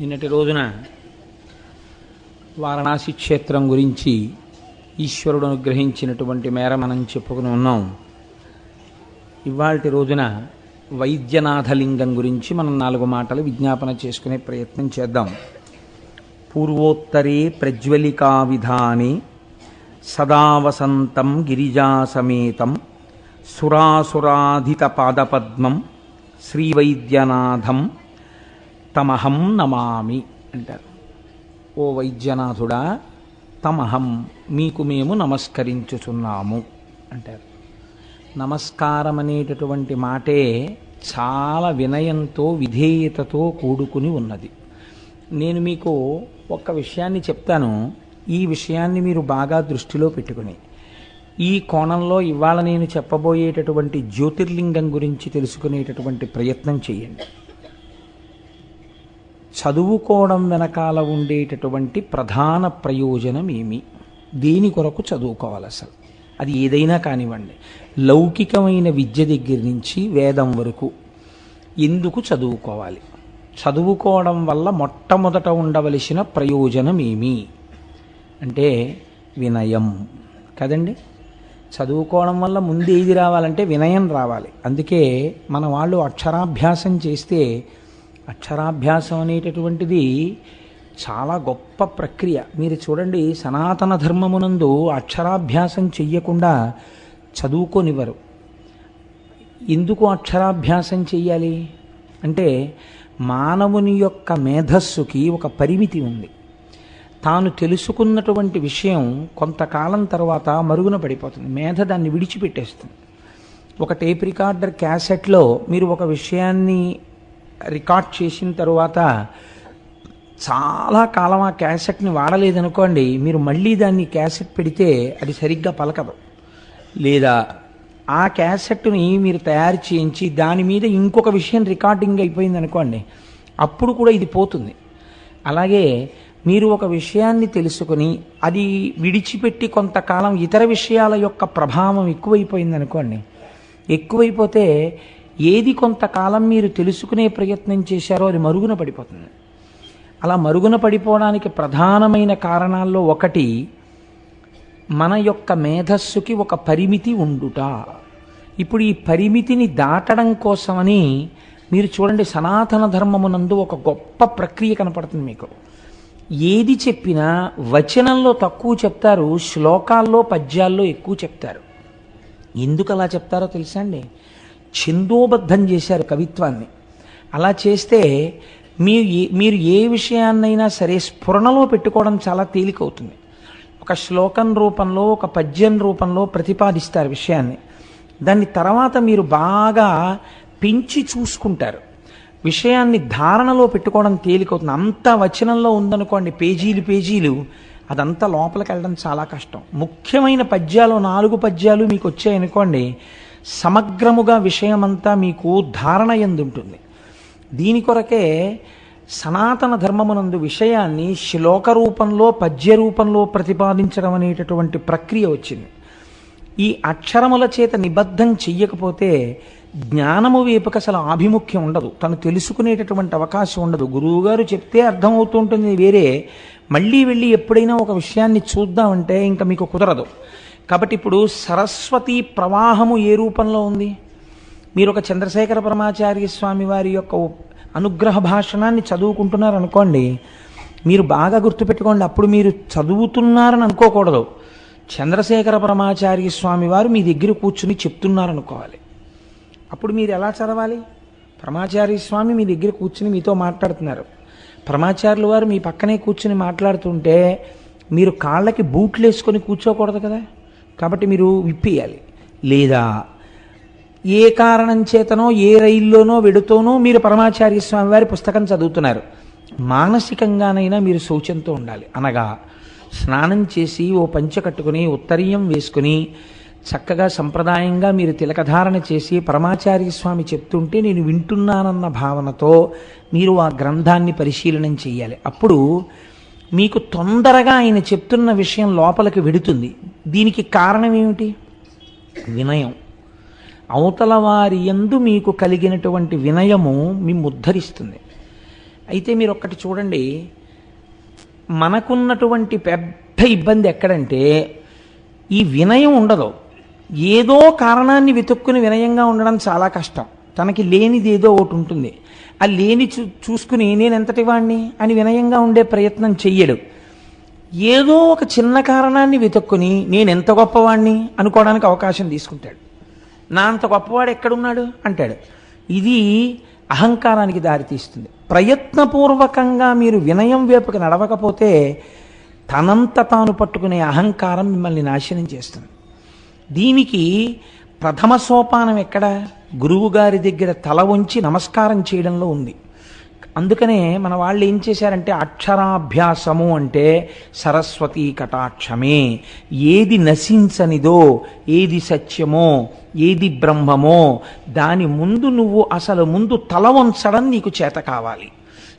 నిన్నటి రోజున వారణాసి క్షేత్రం గురించి ఈశ్వరుడు అనుగ్రహించినటువంటి మేర మనం చెప్పుకుని ఉన్నాం. ఇవాళ రోజున వైద్యనాథలింగం గురించి మనం నాలుగు మాటలు విజ్ఞాపన చేసుకునే ప్రయత్నం చేద్దాం. పూర్వోత్తరే ప్రజ్వలికా విధానే సదా వసంతం గిరిజాసమేతం సురాసురాధిత పాదపద్మం శ్రీవైద్యనాథం తమహం నమామి అంటారు. ఓ వైద్యనాథుడా తమహం మీకు మేము నమస్కరించుచున్నాము అంటారు. నమస్కారం అనేటటువంటి మాటే చాలా వినయంతో విధేయతతో కూడుకుని ఉన్నది. నేను మీకు ఒక్క విషయాన్ని చెప్తాను. ఈ విషయాన్ని మీరు బాగా దృష్టిలో పెట్టుకుని. ఈ కోణంలో ఇవాళ నేను చెప్పబోయేటటువంటి జ్యోతిర్లింగం గురించి తెలుసుకునేటటువంటి ప్రయత్నం చేయండి. చదువుకోవడం వెనకాల ఉండేటటువంటి ప్రధాన ప్రయోజనం ఏమి? దేని కొరకు చదువుకోవాలి అసలు? అది ఏదైనా కానివ్వండి. లౌకికమైన విద్య దగ్గర నుంచి వేదం వరకు ఎందుకు చదువుకోవాలి? చదువుకోవడం వల్ల మొట్టమొదట ఉండవలసిన ప్రయోజనం ఏమి? అంటే వినయం కదండి. చదువుకోవడం వల్ల ముందు ఏది రావాలంటే వినయం రావాలి. అందుకే మన వాళ్ళు అక్షరాభ్యాసం చేస్తే అక్షరాభ్యాసం అనేటటువంటిది చాలా గొప్ప ప్రక్రియ. మీరు చూడండి సనాతన ధర్మమునందు అక్షరాభ్యాసం చెయ్యకుండా చదువుకోనివ్వరు. ఎందుకు అక్షరాభ్యాసం చెయ్యాలి? అంటే మానవుని యొక్క మేధస్సుకి ఒక పరిమితి ఉంది. తాను తెలుసుకున్నటువంటి విషయం కొంతకాలం తర్వాత మరుగున పడిపోతుంది. మేధ దాన్ని విడిచిపెట్టేస్తుంది. ఒక టేప్ రికార్డర్ క్యాసెట్లో మీరు ఒక విషయాన్ని రికార్డ్ చేసిన తర్వాత చాలా కాలం ఆ క్యాసెట్ని వాడలేదనుకోండి మీరు మళ్ళీ దాన్ని క్యాసెట్ పెడితే అది సరిగ్గా పలకదు. లేదా ఆ క్యాసెట్ని మీరు తయారు చేయించి దాని మీద ఇంకొక విషయం రికార్డింగ్ అయిపోయింది అనుకోండి అప్పుడు కూడా ఇది పోతుంది. అలాగే మీరు ఒక విషయాన్ని తెలుసుకుని అది విడిచిపెట్టి కొంతకాలం ఇతర విషయాల యొక్క ప్రభావం ఎక్కువైపోయింది అనుకోండి ఎక్కువైపోతే ఏది కొంతకాలం మీరు తెలుసుకునే ప్రయత్నం చేశారో అది మరుగున పడిపోతుంది. అలా మరుగున పడిపోవడానికి ప్రధానమైన కారణాల్లో ఒకటి మన యొక్క మేధస్సుకి ఒక పరిమితి ఉండుట. ఇప్పుడు ఈ పరిమితిని దాటడం కోసమని మీరు చూడండి సనాతన ధర్మమునందు ఒక గొప్ప ప్రక్రియ కనపడుతుంది మీకు. ఏది చెప్పినా వచనంలో తక్కువ చెప్తారు శ్లోకాల్లో పద్యాల్లో ఎక్కువ చెప్తారు. ఎందుకు అలా చెప్తారో తెలుసా అండి? ఛందోబద్ధం చేశారు కవిత్వాన్ని. అలా చేస్తే మీరు ఏ మీరు ఏ విషయాన్నైనా సరే స్ఫురణలో పెట్టుకోవడం చాలా తేలికవుతుంది. ఒక శ్లోకం రూపంలో ఒక పద్యం రూపంలో ప్రతిపాదిస్తారు విషయాన్ని. దాన్ని తర్వాత మీరు బాగా పెంచి చూసుకుంటారు. విషయాన్ని ధారణలో పెట్టుకోవడం తేలికవుతుంది. అంత వచనంలో ఉందనుకోండి పేజీలు పేజీలు అదంతా లోపలికి వెళ్ళడం చాలా కష్టం. ముఖ్యమైన పద్యాలు నాలుగు పద్యాలు మీకు వచ్చాయనుకోండి సమగ్రముగా విషయమంతా మీకు ధారణ ఎందుంటుంది? దీని కొరకే సనాతన ధర్మమునందు విషయాన్ని శ్లోక రూపంలో పద్య రూపంలో ప్రతిపాదించడం అనేటటువంటి ప్రక్రియ వచ్చింది. ఈ అక్షరముల చేత నిబద్ధం చెయ్యకపోతే జ్ఞానము వైపుకి అసలు ఆభిముఖ్యం ఉండదు. తను తెలుసుకునేటటువంటి అవకాశం ఉండదు. గురువుగారు చెప్తే అర్థమవుతుంటుంది వేరే. మళ్ళీ వెళ్ళి ఎప్పుడైనా ఒక విషయాన్ని చూద్దామంటే ఇంకా మీకు కుదరదు. కాబట్టి ఇప్పుడు సరస్వతి ప్రవాహము ఏ రూపంలో ఉంది? మీరు ఒక చంద్రశేఖర పరమాచార్య స్వామి వారి యొక్క అనుగ్రహ భాషణాన్ని చదువుకుంటున్నారు అనుకోండి మీరు బాగా గుర్తుపెట్టుకోండి అప్పుడు మీరు చదువుతున్నారని అనుకోకూడదు. చంద్రశేఖర పరమాచార్య స్వామి వారు మీ దగ్గర కూర్చుని చెప్తున్నారనుకోవాలి. అప్పుడు మీరు ఎలా చదవాలి? పరమాచార్య స్వామి మీ దగ్గర కూర్చుని మీతో మాట్లాడుతున్నారు. పరమాచార్యుల వారు మీ పక్కనే కూర్చుని మాట్లాడుతుంటే మీరు కాళ్ళకి బూట్లు వేసుకొని కూర్చోకూడదు కదా? కాబట్టి మీరు విప్పేయాలి. లేదా ఏ కారణం చేతనో ఏ రైల్లోనో వెడుతోనో మీరు పరమాచార్య స్వామి వారి పుస్తకం చదువుతున్నారు. మానసికంగానైనా మీరు శౌచంతో ఉండాలి. అనగా స్నానం చేసి ఓ పంచ కట్టుకుని ఉత్తరీయం వేసుకుని చక్కగా సంప్రదాయంగా మీరు తిలకధారణ చేసి పరమాచార్య స్వామి చెప్తుంటే నేను వింటున్నానన్న భావనతో మీరు ఆ గ్రంథాన్ని పరిశీలనం చేయాలి అప్పుడు మీకు తొందరగా ఆయన చెప్తున్న విషయం లోపలికి వెడుతుంది. దీనికి కారణం ఏమిటి? వినయం. అవతల వారి ఎందు మీకు కలిగినటువంటి వినయము మిమ్ము ఉద్ధరిస్తుంది అయితే మీరు ఒక్కటి చూడండి. మనకున్నటువంటి పెద్ద ఇబ్బంది ఎక్కడంటే ఈ వినయం ఉండదు. ఏదో కారణాన్ని వెతుక్కుని వినయంగా ఉండడం చాలా కష్టం. తనకి లేనిది ఏదో ఒకటి ఉంటుంది. ఆ లేని చూ చూసుకుని నేను ఎంతటి వాణ్ణి? అని వినయంగా ఉండే ప్రయత్నం చెయ్యడు. ఏదో ఒక చిన్న కారణాన్ని వెతుక్కుని నేను ఎంత గొప్పవాణ్ణి అనుకోవడానికి అవకాశం తీసుకుంటాడు. నా అంత గొప్పవాడు ఎక్కడున్నాడు? అంటాడు. ఇది అహంకారానికి దారితీస్తుంది ప్రయత్నపూర్వకంగా మీరు వినయం వైపుకి నడవకపోతే తనంత తాను పట్టుకునే అహంకారం మిమ్మల్ని నాశనం చేస్తుంది. దీనికి ప్రథమ సోపానం ఎక్కడ? గురువుగారి దగ్గర తల వంచి నమస్కారం చేయడంలో ఉంది. అందుకనే మన వాళ్ళు ఏం చేశారంటే అక్షరాభ్యాసము అంటే సరస్వతీ కటాక్షమే. ఏది నశించనిదో ఏది సత్యమో ఏది బ్రహ్మమో దాని ముందు నువ్వు అసలు ముందు తల వంచడం నీకు చేత కావాలి.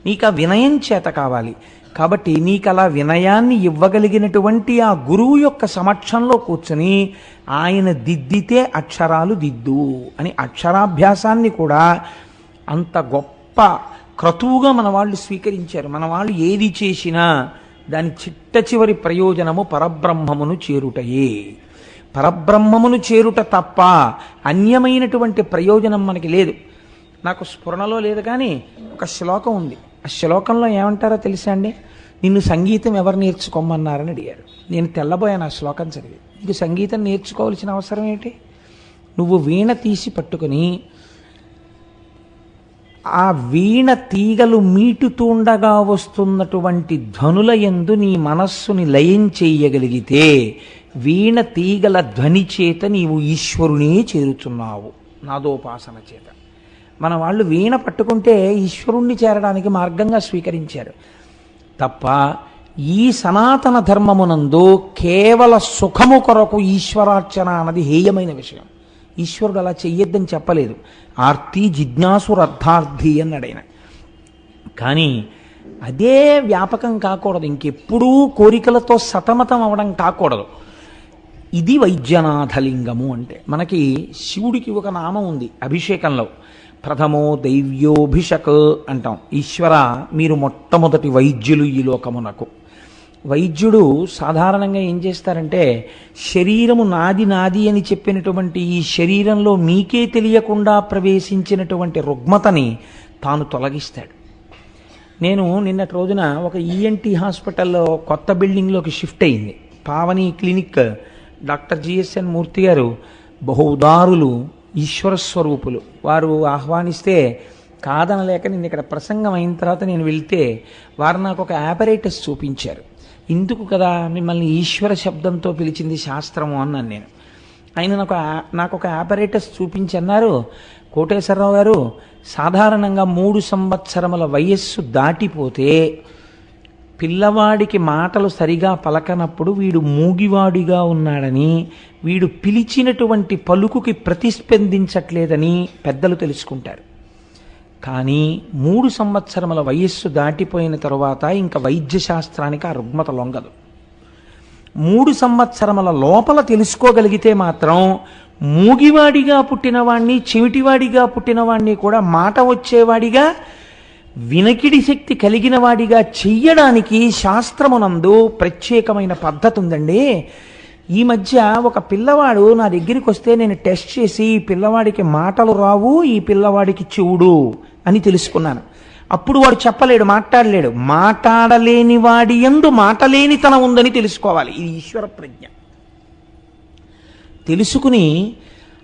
నీకు ఆ వినయం చేత కావాలి. కాబట్టి నీకు అలా వినయాన్ని ఇవ్వగలిగినటువంటి ఆ గురువు యొక్క సమక్షంలో కూర్చుని ఆయన దిద్దితే అక్షరాలు దిద్దు అని అక్షరాభ్యాసాన్ని కూడా అంత గొప్ప క్రతువుగా మన వాళ్ళు స్వీకరించారు. మన వాళ్ళు ఏది చేసినా దాని చిట్ట చివరి ప్రయోజనము పరబ్రహ్మమును చేరుటయే. పరబ్రహ్మమును చేరుట తప్ప అన్యమైనటువంటి ప్రయోజనం మనకి లేదు. నాకు స్ఫురణలో లేదు కానీ ఒక శ్లోకం ఉంది. ఆ శ్లోకంలో ఏమంటారో తెలుసా అండి? నిన్ను సంగీతం ఎవరు నేర్చుకోమన్నారని అడిగారు. నేను తెల్లబోయాను ఆ శ్లోకం చదివి. నీకు సంగీతం నేర్చుకోవాల్సిన అవసరం ఏంటి? నువ్వు వీణ తీసి పట్టుకుని ఆ వీణ తీగలు మీటుతుండగా వస్తున్నటువంటి ధ్వనుల ఎందు నీ మనస్సుని లయం చేయగలిగితే వీణ తీగల ధ్వని చేత నీవు ఈశ్వరునే చేరుతున్నావు నాదోపాసన చేత. మన వాళ్ళు వీణ పట్టుకుంటే ఈశ్వరుణ్ణి చేరడానికి మార్గంగా స్వీకరించారు. తప్ప ఈ సనాతన ధర్మమునందు కేవల సుఖము కొరకు ఈశ్వరార్చన అన్నది హేయమైన విషయం. ఈశ్వరుడు అలా చెయ్యొద్దని చెప్పలేదు. ఆర్తి జిజ్ఞాసురర్థార్థి అన్నాడైన కానీ అదే వ్యాపకం కాకూడదు. ఇంకెప్పుడూ కోరికలతో సతమతం అవడం కాకూడదు. ఇది వైద్యనాథలింగము అంటే. మనకి శివుడికి ఒక నామం ఉంది అభిషేకంలో. ప్రథమో దైవ్యోభిషక్ అంటాం. ఈశ్వర మీరు మొట్టమొదటి వైద్యులు ఈ లోకమునకు. వైద్యుడు సాధారణంగా ఏం చేస్తారంటే శరీరము నాది నాది అని చెప్పినటువంటి ఈ శరీరంలో మీకే తెలియకుండా ప్రవేశించినటువంటి రుగ్మతని తాను తొలగిస్తాడు. నేను నిన్నటి రోజున ఒక ఈఎన్టీ హాస్పిటల్లో కొత్త బిల్డింగ్లోకి షిఫ్ట్ అయింది. Pavani clinic doctor GSN Murthy garu బహుదారులు ఈశ్వర స్వరూపులు. వారు ఆహ్వానిస్తే కాదనలేక నేను ఇక్కడ ప్రసంగం అయిన తర్వాత నేను వెళ్తే వారు నాకు ఒక ఆపరేటస్ చూపించారు. ఇందుకు కదా మిమ్మల్ని ఈశ్వర శబ్దంతో పిలిచింది శాస్త్రము అన్నాను నేను. ఆయన నాకు నాకు ఒక ఆపరేటస్ చూపించి అన్నారు కోటేశ్వరరావు గారు సాధారణంగా మూడు సంవత్సరముల వయస్సు దాటిపోతే పిల్లవాడికి మాటలు సరిగా పలకనప్పుడు వీడు మూగివాడిగా ఉన్నాడని వీడు పిలిచినటువంటి పలుకుకి ప్రతిస్పందించట్లేదని పెద్దలు తెలుసుకుంటారు. కానీ మూడు సంవత్సరముల వయస్సు దాటిపోయిన తరువాత ఇంకా వైద్యశాస్త్రానికి ఆ రుగ్మత లొంగదు. మూడు సంవత్సరముల లోపల తెలుసుకోగలిగితే మాత్రం మూగివాడిగా పుట్టినవాణ్ణి చెవిటివాడిగా పుట్టినవాణ్ణి కూడా మాట వచ్చేవాడిగా వినకిడి శక్తి కలిగిన వాడిగా చెయ్యడానికి శాస్త్రమునందు ప్రత్యేకమైన పద్ధతి ఉందండి ఈ మధ్య ఒక పిల్లవాడు నా దగ్గరికి వస్తే నేను టెస్ట్ చేసి ఈ పిల్లవాడికి మాటలు రావు ఈ పిల్లవాడికి చూడు అని తెలుసుకున్నాను. అప్పుడు వాడు చెప్పలేడు మాట్లాడలేడు. మాట్లాడలేని వాడి ఎందు మాటలేనితనం ఉందని తెలుసుకోవాలి. ఇది ఈశ్వర ప్రజ్ఞ. తెలుసుకుని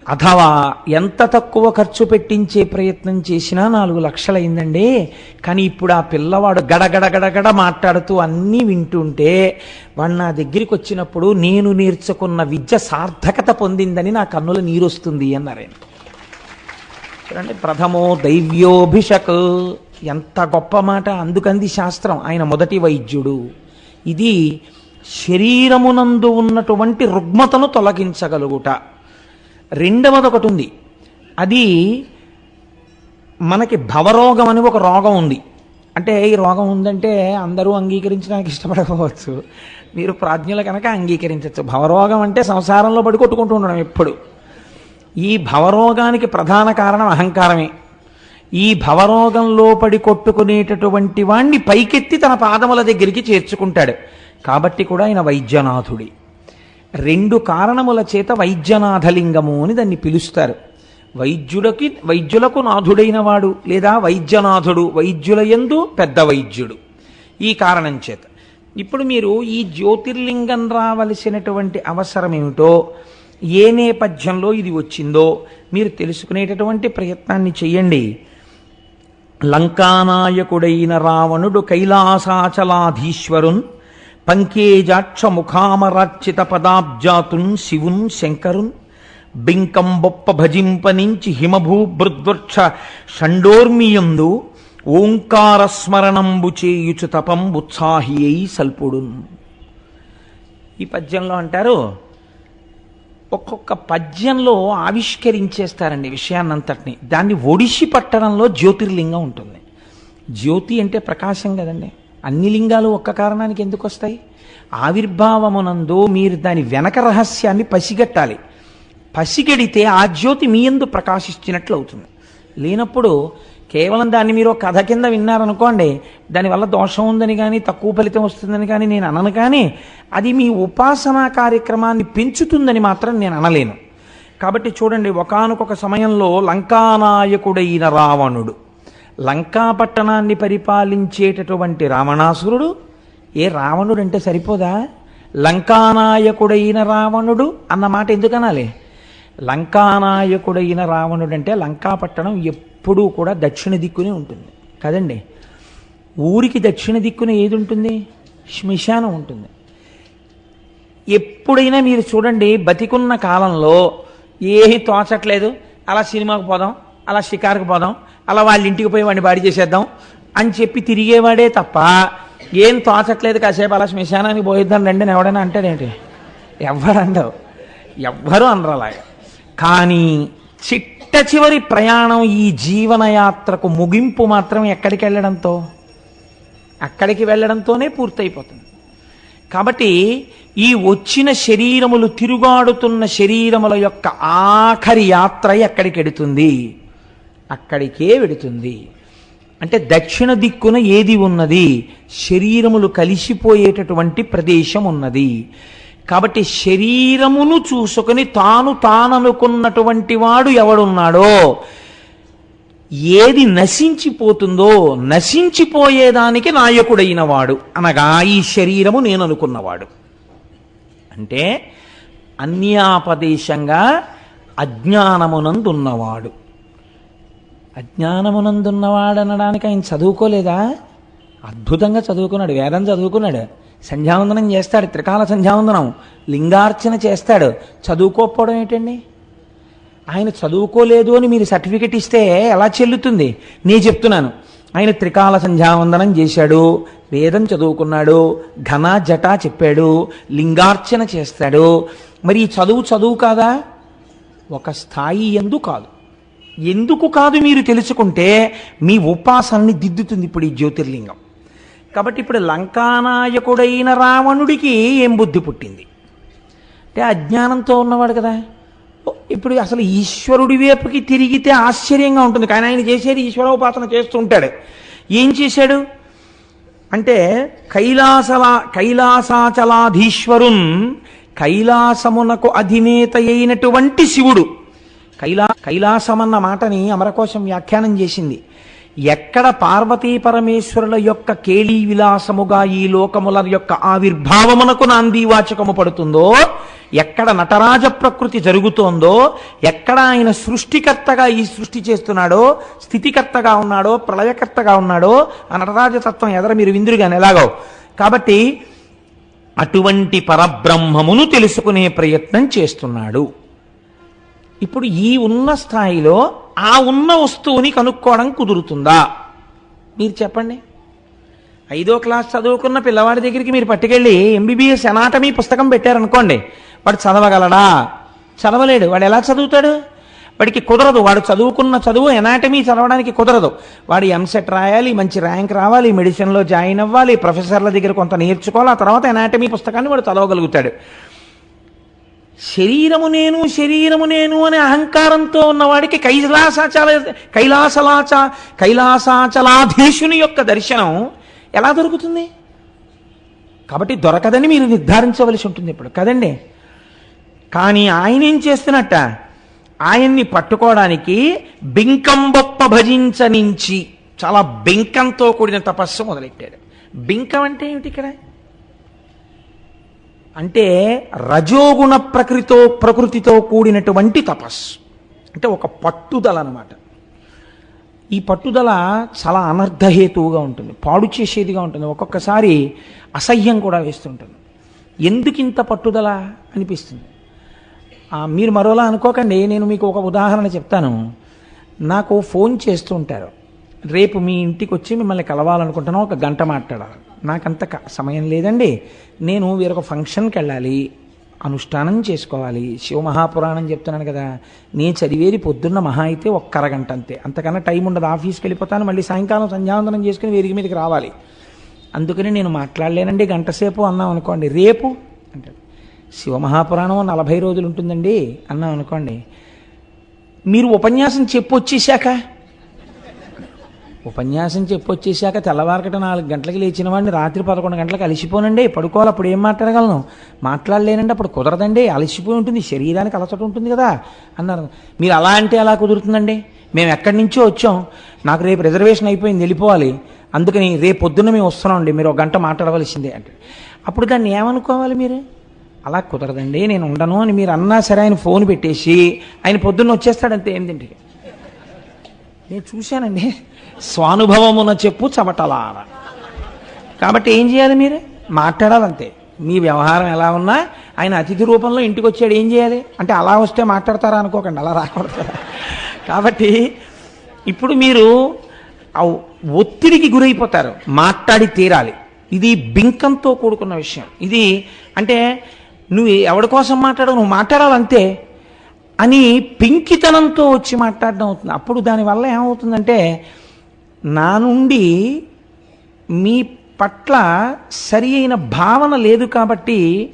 అథవా ఎంత తక్కువ ఖర్చు పెట్టించే ప్రయత్నం చేసినా నాలుగు లక్షలైందండి. కానీ ఇప్పుడు ఆ పిల్లవాడు గడగడ గడగడ మాట్లాడుతూ అన్నీ వింటుంటే వాడు నా దగ్గరికి వచ్చినప్పుడు నేను నేర్చుకున్న విద్య సార్థకత పొందిందని నా కన్నుల నీరొస్తుంది అన్నారు ఆయన. చూడండి ప్రథమో దైవ్యోభిషక్. ఎంత గొప్ప మాట. అందుకంది శాస్త్రం ఆయన మొదటి వైద్యుడు. ఇది శరీరమునందు ఉన్నటువంటి రుగ్మతను తొలగించగలుగుట. రెండవది ఒకటి ఉంది అది మనకి భవరోగం అని ఒక రోగం ఉంది. అంటే ఈ రోగం ఉందంటే అందరూ అంగీకరించడానికి ఇష్టపడకపోవచ్చు. మీరు ప్రాజ్ఞులు కనుక అంగీకరించవచ్చు భవరోగం అంటే సంసారంలో పడి కొట్టుకుంటూ ఉండడం ఎప్పుడు. ఈ భవరోగానికి ప్రధాన కారణం అహంకారమే. ఈ భవరోగంలో పడి కొట్టుకునేటటువంటి వాణ్ణి పైకెత్తి తన పాదముల దగ్గరికి చేర్చుకుంటాడు. కాబట్టి కూడా ఆయన వైద్యనాథుడి. రెండు కారణముల చేత వైద్యనాథలింగము అని దాన్ని పిలుస్తారు. వైద్యుడికి వైద్యులకు నాథుడైన వాడు లేదా వైద్యనాథుడు వైద్యుల యందు పెద్ద వైద్యుడు. ఈ కారణం చేత. ఇప్పుడు మీరు ఈ జ్యోతిర్లింగం రావలసినటువంటి అవసరం ఏమిటో ఏ నేపథ్యంలో ఇది వచ్చిందో మీరు తెలుసుకునేటటువంటి ప్రయత్నాన్ని చెయ్యండి. లంకానాయకుడైన రావణుడు కైలాసాచలాధీశ్వరున్ పంకేజాక్ష ముఖామరార్చిత పదాబ్జాతున్ శివున్ శంకరున్ బింకం బొప్ప భజింపనించి హిమభూభృద్వక్ష షండోర్మియందు ఓంకార స్మరణంబు చేయుచు తపం ఉత్సాహి అయి సల్పుడున్. ఈ పద్యంలో అంటారు ఒక్కొక్క పద్యంలో ఆవిష్కరించేస్తారండి విషయాన్నంతటిని. దాన్ని ఒడిసి పట్టడంలో జ్యోతిర్లింగం ఉంటుంది. జ్యోతి అంటే ప్రకాశం కదండి. అన్ని లింగాలు ఒక్క కారణానికి ఎందుకు వస్తాయి? ఆవిర్భావమునందు మీరు దాని వెనక రహస్యాన్ని పసిగట్టాలి. పసిగడితే ఆ జ్యోతి మీ ఎందు ప్రకాశించినట్లు అవుతుంది. లేనప్పుడు కేవలం దాన్ని మీరు ఒక కథ కింద విన్నారనుకోండి దానివల్ల దోషం ఉందని కానీ తక్కువ ఫలితం వస్తుందని కానీ నేను అనను కానీ అది మీ ఉపాసనా కార్యక్రమాన్ని పెంచుతుందని మాత్రం నేను అనలేను. కాబట్టి చూడండి ఒకానొక సమయంలో లంకానాయకుడైన రావణుడు లంకాపట్టణాన్ని పరిపాలించేటటువంటి రావణాసురుడు ఏ రావణుడు అంటే సరిపోదా? లంకానాయకుడైన రావణుడు అన్న మాట లంకానాయకుడైన రావణుడు అంటే లంకాపట్టణం ఎప్పుడూ కూడా దక్షిణ దిక్కునే ఉంటుంది. కదండి? ఊరికి దక్షిణ దిక్కున ఏది ఉంటుంది? శ్మశానం ఉంటుంది. ఎప్పుడైనా మీరు చూడండి బతికున్న కాలంలో ఏమీ తోచట్లేదు. అలా సినిమాకు పోదాం అలా షికారుకు పోదాం అలా వాళ్ళ ఇంటికి పోయి వాడిని బాడి చేసేద్దాం అని చెప్పి తిరిగేవాడే తప్ప ఏం తోచట్లేదు కాసేపు అలా శ్మశానానికి పోయిద్దాం రండి అని ఎవడైనా అంటాడేంటి ఎవ్వరు ఎవ్వరూ అనరు అలాగా. కానీ చిట్ట చివరి ప్రయాణం ఈ జీవనయాత్రకు ముగింపు మాత్రం ఎక్కడికి వెళ్ళడంతో? అక్కడికి వెళ్ళడంతోనే పూర్తయిపోతుంది. కాబట్టి ఈ వచ్చిన శరీరములు తిరుగాడుతున్న శరీరముల యొక్క ఆఖరి యాత్ర ఎక్కడికి ఎడుతుంది? అక్కడికే వెడుతుంది అంటే దక్షిణ దిక్కున ఏది ఉన్నది? శరీరములు కలిసిపోయేటటువంటి ప్రదేశం ఉన్నది. కాబట్టి శరీరమును చూసుకొని తాను తాననుకున్నటువంటి వాడు ఎవడున్నాడో ఏది నశించిపోతుందో నశించిపోయేదానికి నాయకుడైన వాడు. అనగా ఈ శరీరము నేను అనుకున్నవాడు అంటే అన్యాపదేశంగా అజ్ఞానమునందున్నవాడు. అజ్ఞానమునందున్నవాడనడానికి ఆయన చదువుకోలేదా? అద్భుతంగా చదువుకున్నాడు వేదం చదువుకున్నాడు. సంధ్యావందనం చేస్తాడు త్రికాల సంధ్యావందనం. లింగార్చన చేస్తాడు. చదువుకోకపోవడం ఏంటండి? ఆయన చదువుకోలేదు అని మీరు సర్టిఫికెట్ ఇస్తే ఎలా చెల్లుతుంది? నేను చెప్తున్నాను. ఆయన త్రికాల సంధ్యావందనం చేశాడు వేదం చదువుకున్నాడు ఘన జట చెప్పాడు లింగార్చన చేస్తాడు. మరి చదువు చదువు కాదా? ఒక స్థాయి ఎందు కాదు. ఎందుకు కాదు మీరు తెలుసుకుంటే మీ ఉపాసనని దిద్దుతుంది ఇప్పుడు ఈ జ్యోతిర్లింగం. కాబట్టి ఇప్పుడు లంకానాయకుడైన రావణుడికి ఏం బుద్ధి పుట్టింది? అంటే అజ్ఞానంతో ఉన్నవాడు కదా. ఓ, ఇప్పుడు అసలు ఈశ్వరుడి వైపుకి తిరిగితే ఆశ్చర్యంగా ఉంటుంది. కానీ ఆయన చేసేది ఈశ్వరోపాసన చేస్తూ ఉంటాడు. ఏం చేశాడు? అంటే కైలాసలా కైలాసాచలాధీశ్వరున్ కైలాసమునకు అధినేత అయినటువంటి శివుడు కైలా కైలాసమన్న మాటని అమరకోశం వ్యాఖ్యానం చేసింది. ఎక్కడ పార్వతీ పరమేశ్వరుల యొక్క కేళీ విలాసముగా ఈ లోకముల యొక్క ఆవిర్భావమునకు నాందీవాచకము పడుతుందో ఎక్కడ నటరాజ ప్రకృతి జరుగుతోందో ఎక్కడ ఆయన సృష్టికర్తగా ఈ సృష్టి చేస్తున్నాడో స్థితికర్తగా ఉన్నాడో ప్రళయకర్తగా ఉన్నాడో ఆ నటరాజతత్వం ఎదర మీరు విందురుగాని ఎలాగో కాబట్టి అటువంటి పరబ్రహ్మమును తెలుసుకునే ప్రయత్నం చేస్తున్నాడు. ఇప్పుడు ఈ ఉన్న స్థాయిలో ఆ ఉన్న వస్తువుని కనుక్కోవడం కుదురుతుందా? మీరు చెప్పండి. ఐదో క్లాస్ చదువుకున్న పిల్లవాడి దగ్గరికి మీరు పట్టుకెళ్ళి ఎంబీబీఎస్ ఎనాటమీ పుస్తకం పెట్టారనుకోండి వాడు చదవగలడా? చదవలేడు. వాడు ఎలా చదువుతాడు? వాడికి కుదరదు. వాడు చదువుకున్న చదువు ఎనాటమీ చదవడానికి కుదరదు. వాడు ఎంసెట్ రాయాలి మంచి ర్యాంక్ రావాలి మెడిసిన్లో జాయిన్ అవ్వాలి ప్రొఫెసర్ల దగ్గర కొంత నేర్చుకోవాలి ఆ తర్వాత ఎనాటమీ పుస్తకాన్ని వాడు చదవగలుగుతాడు. శరీరము నేను శరీరము నేను అనే అహంకారంతో ఉన్నవాడికి కైలాసాచల కైలాసలాచ కైలాసాచలాధీశుని యొక్క దర్శనం ఎలా దొరుకుతుంది? కాబట్టి దొరకదని మీరు నిర్ధారించవలసి ఉంటుంది ఇప్పుడు. కదండి? కానీ ఆయన ఏం చేస్తున్నట్ట? ఆయన్ని పట్టుకోవడానికి బింకంబొప్ప భజించనించి చాలా బింకంతో కూడిన తపస్సు మొదలెట్టాడు. బింకం అంటే ఏమిటి ఇక్కడ? అంటే రజోగుణ ప్రకృతితో ప్రకృతితో కూడినటువంటి తపస్సు. అంటే ఒక పట్టుదల అనమాట ఈ పట్టుదల చాలా అనర్ధహేతువుగా ఉంటుంది. పాడు చేసేదిగా ఉంటుంది. ఒక్కొక్కసారి అసహ్యం కూడా వేస్తుంటుంది. ఎందుకింత పట్టుదల అనిపిస్తుంది? మీరు మరోలా అనుకోకండి. నేను మీకు ఒక ఉదాహరణ చెప్తాను. నాకు ఫోన్ చేస్తూ ఉంటారు. రేపు మీ ఇంటికి వచ్చి మిమ్మల్ని కలవాలనుకుంటున్నాను ఒక గంట మాట్లాడాలి. నాకంత క- సమయం లేదండి. నేను వేరొక ఫంక్షన్కి వెళ్ళాలి అనుష్ఠానం చేసుకోవాలి. శివ మహాపురాణం చెప్తున్నాను కదా. నేను చదివేది పొద్దున్న మహా అయితే ఒక్క అరగంట అంతే. అంతకన్నా టైం ఉండదు. ఆఫీస్కి వెళ్ళిపోతాను మళ్ళీ సాయంకాలం సంధ్యావందనం చేసుకుని వేదిక మీదకి రావాలి. అందుకని నేను మాట్లాడలేనండి. గంట సేపు అన్నాం అనుకోండి. రేపు అంటాడు శివమహాపురాణం నలభై రోజులు ఉంటుందండి అన్నాం అనుకోండి. మీరు ఉపన్యాసం చెప్పొచ్చేశాక ఉపన్యాసం చెప్పొచ్చేశాక తెల్లవారకట నాలుగు గంటలకు లేచిన వాడిని రాత్రి పదకొండు గంటలకు అలసిపోనండి. పడుకోవాలి అప్పుడు ఏం మాట్లాడగలను? మాట్లాడలేనండి అప్పుడు కుదరదండి. అలసిపోయి ఉంటుంది శరీరానికి అలసట ఉంటుంది కదా అన్నారు. మీరు అలా అంటే అలా కుదురుతుందండి? మేము ఎక్కడి నుంచో వచ్చాం. నాకు రేపు రిజర్వేషన్ అయిపోయింది వెళ్ళిపోవాలి. అందుకని రేపు పొద్దున్న మేము వస్తున్నామండి మీరు ఒక గంట మాట్లాడవలసిందే అంటే. అప్పుడు దాన్ని ఏమనుకోవాలి మీరు? అలా కుదరదండి నేను ఉండను అని మీరు అన్నా సరే ఆయన ఫోన్ పెట్టేసి ఆయన పొద్దున్న వచ్చేస్తాడంతే ఏంటంటే నేను చూశానండి. స్వానుభవమున చెప్పు చమటలార. కాబట్టి ఏం చేయాలి మీరు? మాట్లాడాలంతే. మీ వ్యవహారం ఎలా ఉన్నా ఆయన అతిథి రూపంలో ఇంటికి వచ్చాడు ఏం చేయాలి? అంటే అలా వస్తే మాట్లాడతారా అనుకోకండి అలా రాకూడదు. కాబట్టి ఇప్పుడు మీరు ఒత్తిడికి గురైపోతారు. మాట్లాడి తీరాలి. ఇది బింకంతో కూడుకున్న విషయం. ఇది అంటే నువ్వు ఎవడి కోసం మాట్లాడవు నువ్వు మాట్లాడాలంతే అని పింకితనంతో వచ్చి మాట్లాడడం అవుతుంది. అప్పుడు దానివల్ల ఏమవుతుందంటే నా నుండి మీ పట్ల సరి అయిన భావన లేదు కాబట్టి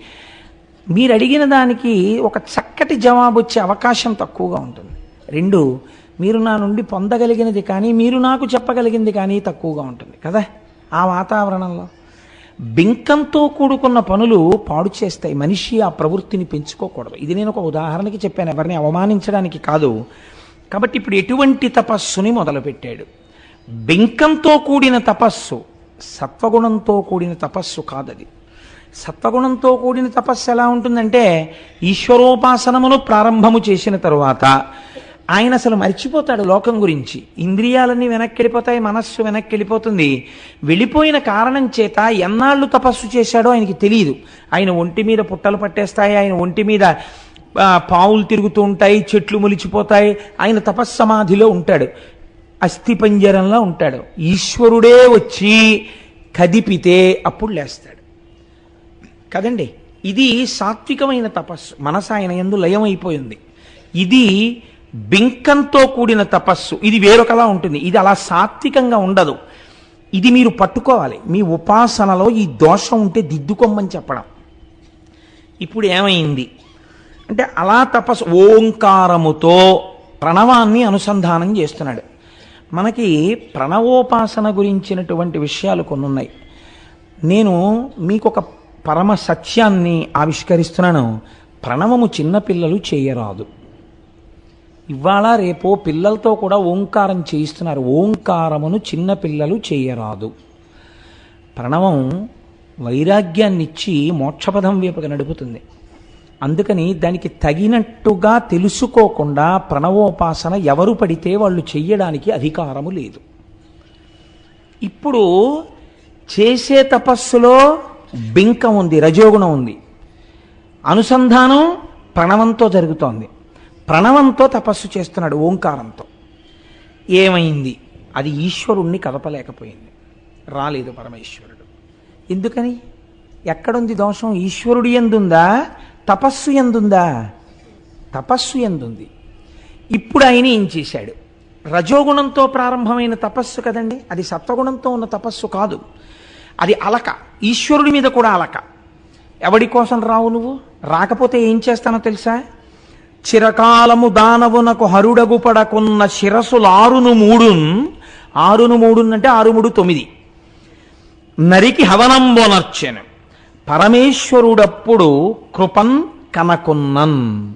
మీరు అడిగిన దానికి ఒక చక్కటి జవాబు వచ్చే అవకాశం తక్కువగా ఉంటుంది. రెండు మీరు నా నుండి పొందగలిగినది కానీ మీరు నాకు చెప్పగలిగింది కానీ తక్కువగా ఉంటుంది కదా ఆ వాతావరణంలో. బింకంతో కూడుకున్న పనులు పాడు చేస్తాయి. మనిషి ఆ ప్రవృత్తిని పెంచుకోకూడదు. ఇది నేను ఒక ఉదాహరణకి చెప్పాను. ఎవరిని అవమానించడానికి కాదు. కాబట్టి ఇప్పుడు ఎటువంటి తపస్సుని మొదలుపెట్టాడు? బెంకంతో కూడిన తపస్సు సత్వగుణంతో కూడిన తపస్సు కాదది. సత్వగుణంతో కూడిన తపస్సు ఎలా ఉంటుందంటే ఈశ్వరోపాసనమును ప్రారంభము చేసిన తరువాత ఆయన అసలు మర్చిపోతాడు లోకం గురించి. ఇంద్రియాలన్నీ వెనక్కి వెళ్ళిపోతాయి మనస్సు వెనక్కి వెళ్ళిపోతుంది వెళ్ళిపోయిన కారణం చేత ఎన్నాళ్ళు తపస్సు చేశాడో ఆయనకి తెలియదు ఆయన ఒంటి మీద పుట్టలు పట్టేస్తాయి ఆయన ఒంటి మీద పావులు తిరుగుతూ ఉంటాయి చెట్లు మొలిచిపోతాయి. ఆయన తపస్సమాధిలో ఉంటాడు. అస్థిపంజరంలా ఉంటాడు. ఈశ్వరుడే వచ్చి కదిపితే అప్పుడు లేస్తాడు. కదండి? ఇది సాత్వికమైన తపస్సు. మనసు ఆయన ఎందు లయమైపోయింది. ఇది బింకంతో కూడిన తపస్సు. ఇది వేరొకలా ఉంటుంది. ఇది అలా సాత్వికంగా ఉండదు. ఇది మీరు పట్టుకోవాలి. మీ ఉపాసనలో ఈ దోషం ఉంటే దిద్దుకోమని చెప్పడం. ఇప్పుడు ఏమైంది? అంటే అలా తపస్సు. ఓంకారముతో ప్రణవాన్ని అనుసంధానం చేస్తున్నాడు. మనకి ప్రణవోపాసన గురించినటువంటి విషయాలు కొన్ని ఉన్నాయి నేను మీకు ఒక పరమ సత్యాన్ని ఆవిష్కరిస్తున్నాను. ప్రణవము చిన్నపిల్లలు చేయరాదు. ఇవాళ రేపో పిల్లలతో కూడా ఓంకారం చేయిస్తున్నారు. ఓంకారమును చిన్నపిల్లలు చేయరాదు. ప్రణవం వైరాగ్యాన్నిచ్చి మోక్షపదం వైపుగా నడుపుతుంది. అందుకని దానికి తగినట్టుగా తెలుసుకోకుండా ప్రణవోపాసన ఎవరు పడితే వాళ్ళు చెయ్యడానికి అధికారము లేదు. ఇప్పుడు చేసే తపస్సులో బింకం ఉంది రజోగుణం ఉంది. అనుసంధానం ప్రణవంతో జరుగుతోంది. ప్రణవంతో తపస్సు చేస్తున్నాడు ఓంకారంతో. ఏమైంది? అది ఈశ్వరుణ్ణి కదపలేకపోయింది. రాలేదు పరమేశ్వరుడు. ఎందుకని? ఎక్కడుంది దోషం? ఈశ్వరుడు ఎందుందా? తపస్సు ఎందుందా? తపస్సు ఎందుంది? ఇప్పుడు ఆయన ఏం చేశాడు? రజోగుణంతో ప్రారంభమైన తపస్సు కదండి? అది సత్వగుణంతో ఉన్న తపస్సు కాదు. అది అలక. ఈశ్వరుడి మీద కూడా అలక. ఎవడి కోసం రావు నువ్వు? రాకపోతే ఏం చేస్తానో తెలుసా? చిరకాలము దానవునకు హరుడగు పడకున్న శిరసులు ఆరును మూడున్ ఆరును మూడున్ అంటే ఆరు మూడు తొమ్మిది. నరికి హవనంబోనర్చెను. పరమేశ్వరుడప్పుడు కృపన్ కనకున్నన్.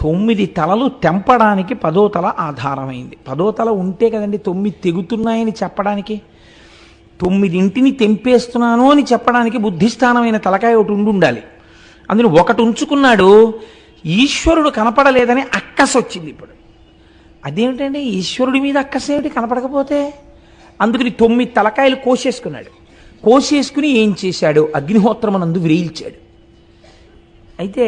తొమ్మిది తలలు తెంపడానికి పదో తల ఆధారమైంది. పదో తల ఉంటే కదండి తొమ్మిది తెగుతున్నాయని చెప్పడానికి. తొమ్మిదింటిని తెంపేస్తున్నాను అని చెప్పడానికి బుద్ధిస్థానమైన తలకాయ ఒకటి ఉండి ఉండాలి అందులో ఒకటి ఉంచుకున్నాడు ఈశ్వరుడు కనపడలేదని అక్కస వచ్చింది ఇప్పుడు. అదేమిటండి? ఈశ్వరుడి మీద అక్కసేమిటి కనపడకపోతే? అందుకని తొమ్మిది తలకాయలు కోసేసుకున్నాడు. కోసేసుకుని ఏం చేశాడు? అగ్నిహోత్రమనందు విరేల్చాడు అయితే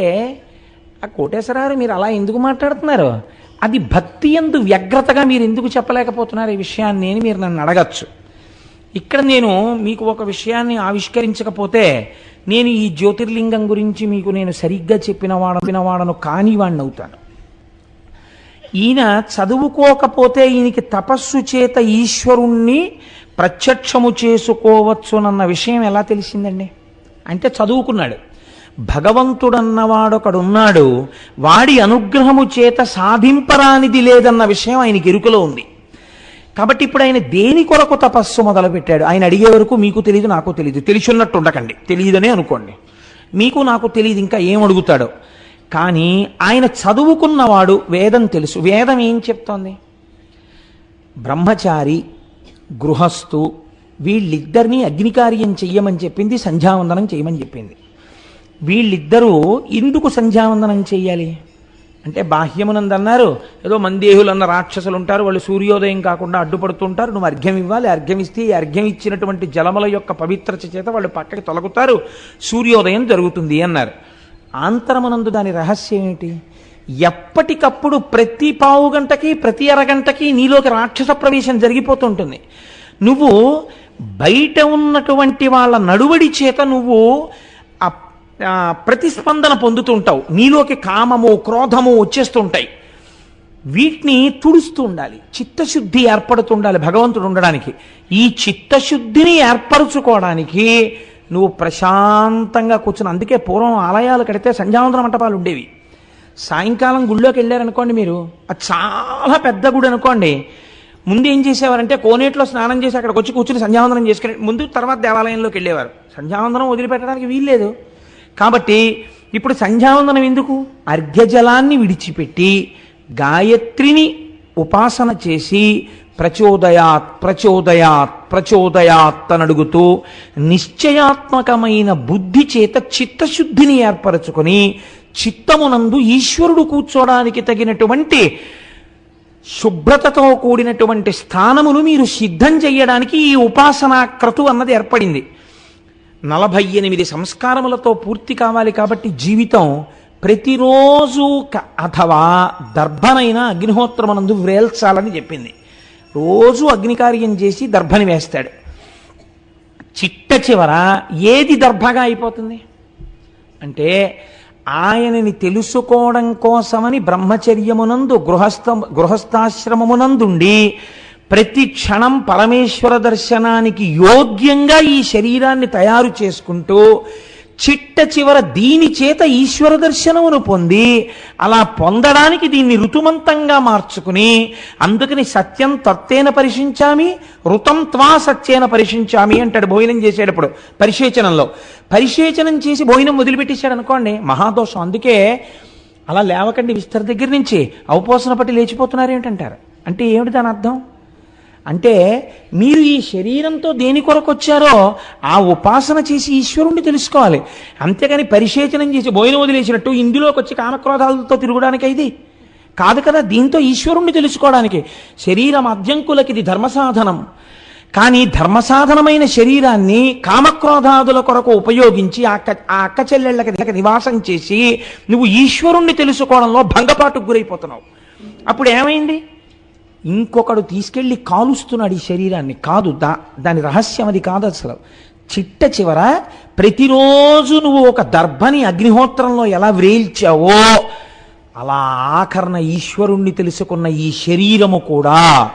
ఆ కోటేశ్వరారు మీరు అలా ఎందుకు మాట్లాడుతున్నారు? అది భక్తి ఎందు వ్యగ్రతగా మీరు ఎందుకు చెప్పలేకపోతున్నారు ఈ విషయాన్ని అని మీరు నన్ను అడగచ్చు. ఇక్కడ నేను మీకు ఒక విషయాన్ని ఆవిష్కరించకపోతే నేను ఈ జ్యోతిర్లింగం గురించి మీకు నేను సరిగ్గా చెప్పిన వాడను వాడను కాని వాడిని అవుతాను. ఈయన చదువుకోకపోతే ఈయనకి తపస్సు చేత ఈశ్వరుణ్ణి ప్రత్యక్షము చేసుకోవచ్చునన్న విషయం ఎలా తెలిసిందండి? అంటే చదువుకున్నాడు. భగవంతుడన్నవాడొకడున్నాడు. వాడి అనుగ్రహము చేత సాధింపరానిది లేదన్న విషయం ఆయనకి ఎరుకలో ఉంది. కాబట్టి ఇప్పుడు ఆయన దేని కొరకు తపస్సు మొదలుపెట్టాడు? ఆయన అడిగే వరకు మీకు తెలియదు నాకు తెలియదు తెలిసిన్నట్టు ఉండకండి. తెలియదనే అనుకోండి. మీకు నాకు తెలియదు ఇంకా ఏం అడుగుతాడో. కానీ ఆయన చదువుకున్నవాడు వేదం తెలుసు. వేదం ఏం చెప్తోంది? బ్రహ్మచారి గృహస్థు వీళ్ళిద్దరినీ అగ్నికార్యం చెయ్యమని చెప్పింది సంధ్యావందనం చేయమని చెప్పింది. వీళ్ళిద్దరూ ఎందుకు సంధ్యావందనం చేయాలి అంటే బాహ్యమునందన్నారు ఏదో మందేహులు అన్న రాక్షసులు ఉంటారు వాళ్ళు సూర్యోదయం కాకుండా అడ్డుపడుతుంటారు నువ్వు అర్ఘ్యం ఇవ్వాలి అర్ఘ్యం ఇస్తే ఈ అర్ఘ్యం ఇచ్చినటువంటి జలముల యొక్క పవిత్రత చేత వాళ్ళు పక్కకి తొలగుతారు సూర్యోదయం జరుగుతుంది అన్నారు. ఆంతరమునందు దాని రహస్యం ఏమిటి? ఎప్పటికప్పుడు ప్రతి పావు గంటకి ప్రతి అరగంటకి నీలోకి రాక్షస ప్రవేశం జరిగిపోతుంటుంది. నువ్వు బయట ఉన్నటువంటి వాళ్ళ నడువడి చేత నువ్వు ప్రతిస్పందన పొందుతుంటావు. నీలోకి కామము క్రోధము వచ్చేస్తుంటాయి. వీటిని తుడుస్తూ ఉండాలి. చిత్తశుద్ధి ఏర్పడుతుండాలి భగవంతుడు ఉండడానికి. ఈ చిత్తశుద్ధిని ఏర్పరచుకోవడానికి నువ్వు ప్రశాంతంగా కూర్చుని అందుకే పూర్వం ఆలయాలు కడితే సంధ్యావందన మంటపాలు ఉండేవి. సాయంకాలం గుళ్ళోకి వెళ్ళారనుకోండి మీరు. అది చాలా పెద్ద గుడి అనుకోండి. ముందు ఏం చేసేవారంటే కోనేట్లో స్నానం చేసి అక్కడికి వచ్చి కూర్చుని సంధ్యావందనం చేసుకునే ముందు తర్వాత దేవాలయంలోకి వెళ్ళేవారు. సంధ్యావందనం వదిలిపెట్టడానికి వీల్లేదు. కాబట్టి ఇప్పుడు సంధ్యావందనం ఎందుకు? అర్ఘ్యజలాన్ని విడిచిపెట్టి గాయత్రిని ఉపాసన చేసి ప్రచోదయాత్ ప్రచోదయాత్ ప్రచోదయాత్ అని అడుగుతూ నిశ్చయాత్మకమైన బుద్ధి చేత చిత్తశుద్ధిని ఏర్పరచుకొని చిత్తమునందు ఈశ్వరుడు కూర్చోడానికి తగినటువంటి శుభ్రతతో కూడినటువంటి స్థానమును మీరు సిద్ధం చేయడానికి ఈ ఉపాసనా క్రతు అన్నది ఏర్పడింది. నలభై ఎనిమిది సంస్కారములతో పూర్తి కావాలి కాబట్టి జీవితం ప్రతిరోజు అథవా దర్భనైన అగ్నిహోత్రమునందు వేల్చాలని చెప్పింది. రోజు అగ్నికార్యం చేసి దర్భని వేస్తాడు. చిట్ట చివర ఏది దర్భగా అయిపోతుంది? అంటే ఆయనని తెలుసుకోవడం కోసమని బ్రహ్మచర్యమునందు గృహస్థ గృహస్థాశ్రమమునందుండి ప్రతి క్షణం పరమేశ్వర దర్శనానికి యోగ్యంగా ఈ శరీరాన్ని తయారు చేసుకుంటూ చిట్ట చివర దీని చేత ఈశ్వర దర్శనమును పొంది అలా పొందడానికి దీన్ని ఋతుమంతంగా మార్చుకుని అందుకని సత్యం తత్తేన పరిశించామి ఋతం త్వా సత్యేన పరిశించామి అంటాడు భోజనం చేసేటప్పుడు పరిశేచనంలో. పరిశేచనం చేసి భోజనం వదిలిపెట్టేశాడు అనుకోండి మహాదోషం. అందుకే అలా లేవకండి విస్తర దగ్గర నుంచి అవపోసన పట్టి లేచిపోతున్నారు ఏంటంటారు అంటే ఏమిటి దాని అర్థం? అంటే మీరు ఈ శరీరంతో దేని కొరకు వచ్చారో ఆ ఉపాసన చేసి ఈశ్వరుణ్ణి తెలుసుకోవాలి. అంతేగాని పరిశేచనం చేసి బోయిన వదిలేసినట్టు ఇందులోకి వచ్చి కామక్రోధాలతో తిరగడానికి ఇది. కాదు కదా దీంతో ఈశ్వరుణ్ణి తెలుసుకోవడానికి. శరీరం అద్యంకులకి ఇది ధర్మ సాధనం కానీ ధర్మ సాధనమైన శరీరాన్ని కామక్రోధాదుల కొరకు ఉపయోగించి ఆ ఆ అక్క చెల్లెళ్ళకి నివాసం చేసి నువ్వు ఈశ్వరుణ్ణి తెలుసుకోవడంలో భంగపాటుకు గురైపోతున్నావు. అప్పుడు ఏమైంది? ఇంకొకడు తీసుకెళ్ళి కాలుస్తున్నాడు ఈ శరీరాన్ని. కాదు దా దాని రహస్యం అది కాదు అసలు. చిట్ట చివర ప్రతిరోజు నువ్వు ఒక దర్భని అగ్నిహోత్రంలో ఎలా వ్రేల్చావో అలా ఆఖరణ ఈశ్వరుణ్ణి తెలుసుకున్న ఈ శరీరము కూడా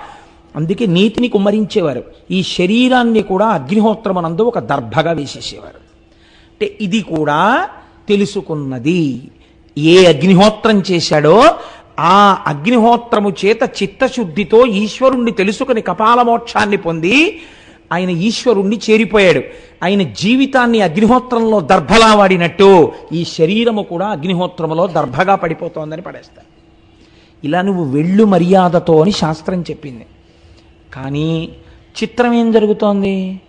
అందుకే నీతిని కుమ్మరించేవారు. ఈ శరీరాన్ని కూడా అగ్నిహోత్రమనందు ఒక దర్భగా వేసేసేవారు. అంటే ఇది కూడా తెలుసుకున్నది. ఏ అగ్నిహోత్రం చేశాడో ఆ అగ్నిహోత్రము చేత చిత్తశుద్ధితో ఈశ్వరుణ్ణి తెలుసుకుని కపాల మోక్షాన్ని పొంది ఆయన ఈశ్వరుణ్ణి చేరిపోయాడు. ఆయన జీవితాన్ని అగ్నిహోత్రంలో దర్భలా వాడినట్టు ఈ శరీరము కూడా అగ్నిహోత్రములో దర్భగా పడిపోతోందని పడేస్తారు ఇలా నువ్వు వెళ్ళు మర్యాదతో అని శాస్త్రం చెప్పింది. కానీ చిత్రం ఏం జరుగుతోంది?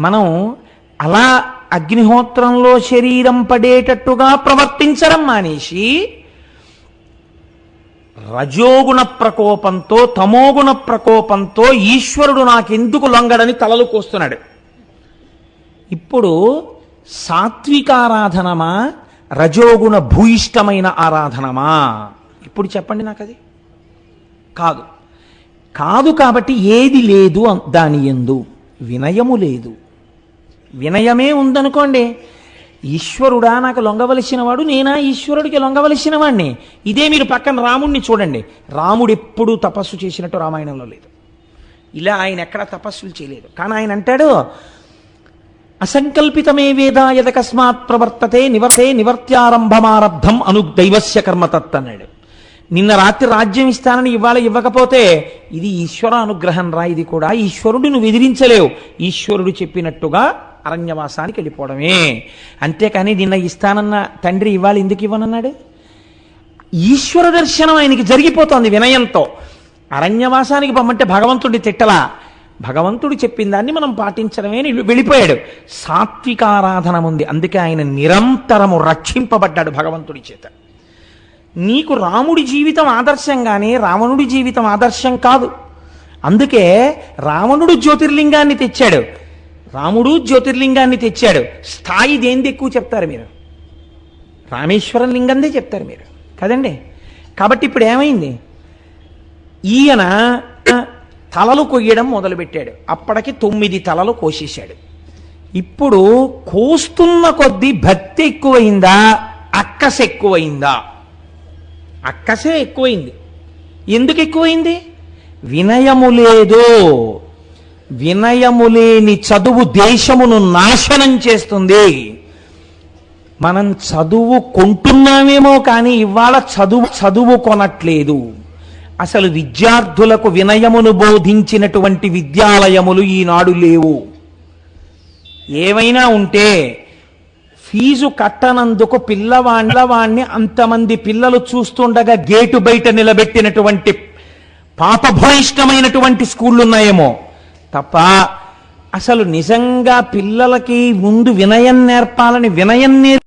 మనం అలా అగ్నిహోత్రంలో శరీరం పడేటట్టుగా ప్రవర్తించడం మానేసి రజోగుణ ప్రకోపంతో తమోగుణ ప్రకోపంతో ఈశ్వరుడు నాకెందుకు లొంగడని తలలు కోస్తున్నాడు. ఇప్పుడు సాత్వికారాధనమా రజోగుణ భూయిష్టమైన ఆరాధనమా? ఇప్పుడు చెప్పండి నాకు అది కాదు. కాదు కాబట్టి ఏది లేదు దాని ఎందు. వినయము లేదు. వినయమే ఉందనుకోండి ఈశ్వరుడా నాకు లొంగవలసిన వాడు నేనా ఈశ్వరుడికి లొంగవలసిన వాడిని ఇదే మీరు పక్కన రాముణ్ణి చూడండి. రాముడు ఎప్పుడూ తపస్సు చేసినట్టు రామాయణంలో లేదు. ఇలా ఆయన ఎక్కడ తపస్సులు చేయలేదు. కానీ ఆయన అంటాడు అసంకల్పితమే వేద యదకస్మాత్ ప్రవర్తతే నివర్తే నివర్త్యారంభమారబ్ధం అను దైవస్య కర్మతత్ అన్నాడు. నిన్న రాత్రి రాజ్యం ఇస్తానని ఇవాళ ఇవ్వకపోతే ఇది ఈశ్వర అనుగ్రహం రా ఇది కూడా ఈశ్వరుడు నువ్వు ఎదిరించలేవు. ఈశ్వరుడు చెప్పినట్టుగా అరణ్యవాసానికి వెళ్ళిపోవడమే. అంతేకాని నిన్న ఇస్తానన్న తండ్రి ఇవాళ ఎందుకు ఇవ్వనన్నాడు? ఈశ్వర దర్శనం ఆయనకి జరిగిపోతోంది వినయంతో. అరణ్యవాసానికి పొమ్మంటే భగవంతుడి తిట్టలా. భగవంతుడు చెప్పిన దాన్ని మనం పాటించడమే అని వెళ్ళిపోయాడు. సాత్వికారాధన ఉంది. అందుకే ఆయన నిరంతరము రక్షింపబడ్డాడు భగవంతుడి చేత. నీకు రాముడి జీవితం ఆదర్శంగానే రావణుడి జీవితం ఆదర్శం కాదు. అందుకే రావణుడు జ్యోతిర్లింగాన్ని తెచ్చాడు. రాముడు జ్యోతిర్లింగాన్ని తెచ్చాడు. స్థాయి దేంది ఎక్కువ చెప్తారు మీరు? రామేశ్వరం లింగందే చెప్తారు మీరు. కదండి? కాబట్టి ఇప్పుడు ఏమైంది? ఈయన తలలు కొయ్యడం మొదలుపెట్టాడు. అప్పటికి తొమ్మిది తలలు కోసేశాడు. ఇప్పుడు కోస్తున్న కొద్దీ భక్తి ఎక్కువైందా? అక్కస ఎక్కువైందా? అక్కసే ఎక్కువైంది. ఎందుకు ఎక్కువైంది? వినయము లేదు. వినయము లేని చదువు దేశమును నాశనం చేస్తుంది. మనం చదువు కొంటున్నామేమో కానీ ఇవాళ చదువు చదువు కొనట్లేదు. అసలు విద్యార్థులకు వినయమును బోధించినటువంటి విద్యాలయములు ఈనాడు లేవు. ఏవైనా ఉంటే ఫీజు కట్టనందుకు పిల్లవాళ్ళవాణ్ణి అంతమంది పిల్లలు చూస్తుండగా గేటు బయట నిలబెట్టినటువంటి పాపభూయిష్టమైనటువంటి స్కూళ్ళు ఉన్నాయేమో తప్ప అసలు నిజంగా పిల్లలకి ముందు వినయం నేర్పాలని వినయం నేర్పి